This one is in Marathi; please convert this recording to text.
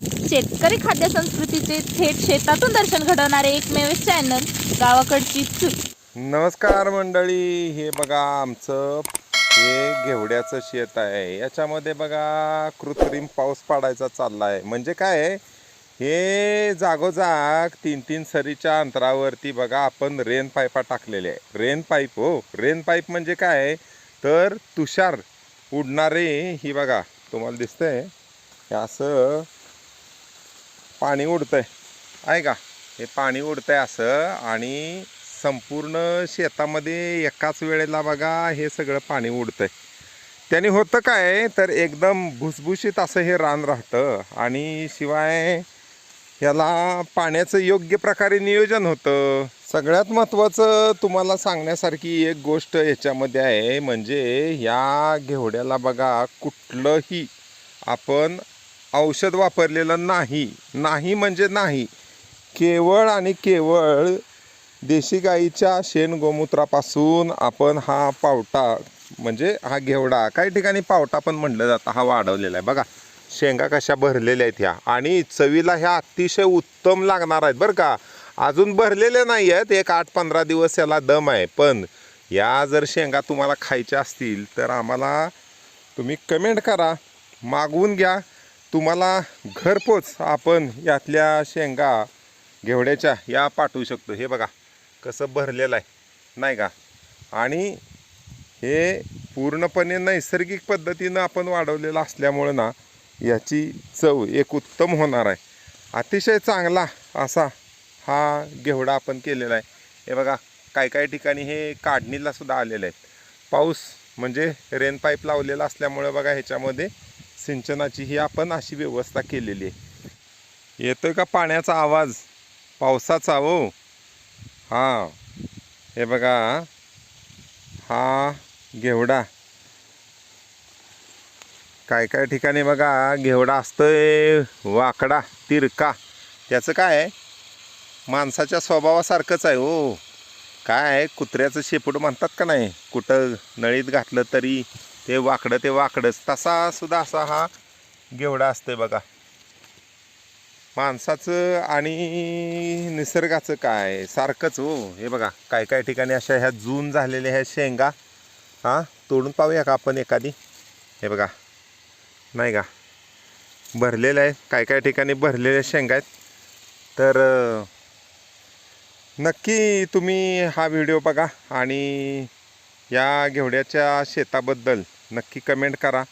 शेतकरी खाद्य संस्कृतीचे थेट शेतातून दर्शन घडवणारे एकमेव चॅनल गावाकडची नमस्कार मंडळी हे बघा आमचं हे घेवड्याचं शेत आहे. याच्यामध्ये बघा कृत्रिम पाऊस पाडायचा चालला आहे म्हणजे काय आहे, हे जागोजाग तीन तीन सरीच्या अंतरावरती बघा आपण रेन पाईपा टाकलेले आहे. रेन पाईप हो. रेन पाईप म्हणजे काय आहे, तर तुषार उडणारे ही बघा तुम्हाला दिसतंय. हे असं पाणी उडतंय. आहे का? हे पाणी उडतंय असं आणि संपूर्ण शेतामध्ये एकाच वेळेला बघा हे सगळं पाणी उडतंय. त्याने होतं काय? तर एकदम भुसभुशीत असं हे रान राहतं आणि शिवाय याला पाण्याचं योग्य प्रकारे नियोजन होतं. सगळ्यात महत्त्वाचं तुम्हाला सांगण्यासारखी एक गोष्ट याच्यामध्ये आहे म्हणजे या घेवड्याला बघा कुठलंही आपण औषध वापरलेलं नाही. नाही म्हणजे नाही. केवळ आणि केवळ देशी गाईच्या शेण गोमूत्रापासून आपण हा पावटा म्हणजे हा घेवडा काही ठिकाणी पावटा पण म्हटलं जातं हा वाढवलेला आहे. बघा शेंगा कशा भरलेल्या आहेत ह्या. आणि चवीला ह्या अतिशय उत्तम लागणार आहेत बरं का. अजून भरलेल्या नाही आहेत एक आठ पंधरा दिवस याला दम आहे. पण या जर शेंगा तुम्हाला खायच्या असतील तर आम्हाला तुम्ही कमेंट करा मागवून घ्या. तुम्हाला घरपोच आपण यातल्या शेंगा घेवड्याच्या या पाठवू शकतो. हे बघा कसं भरलेलं आहे. नाही का? आणि हे पूर्णपणे नैसर्गिक पद्धतीनं आपण वाढवलेलं असल्यामुळं ना याची चव एक उत्तम होणार आहे. अतिशय चांगला असा हा घेवडा आपण केलेला आहे. हे बघा काय काय ठिकाणी हे काढणीला सुद्धा आलेले आहेत. पाऊस म्हणजे रेन पाईप लावलेला असल्यामुळं बघा ह्याच्यामध्ये सिंचनाची ही आपण अशी व्यवस्था केलेली आहे. येतोय का पाण्याचा आवाज? पावसाचा हो. हां. हे बघा. हा घेवडा. काय काय ठिकाणी बघा घेवडा असतोय वाकडा तिरका. त्याचं काय? आहे माणसाच्या स्वभावासारखंच आहे हो. काय? कुत्र्याचं शेपूट म्हणतात का नाही? कुठं नळीत घातलं तरी ते वाकडं ते वाकडंच. तसा सुद्धा असा हा घेवडा असतोय बघा. माणसाचं आणि निसर्गाचं काय? सारखंच हो. हे बघा काय काय ठिकाणी अशा ह्या जून झालेल्या ह्या शेंगा हां तोडून पाहूया का आपण एखादी? हे बघा. नाही का? भरलेलं आहे. काय काय ठिकाणी भरलेल्या शेंगा आहेत. तर नक्की तुम्ही हा व्हिडिओ बघा आणि या घेवड्याच्या शेताबद्दल नक्की कमेंट करा.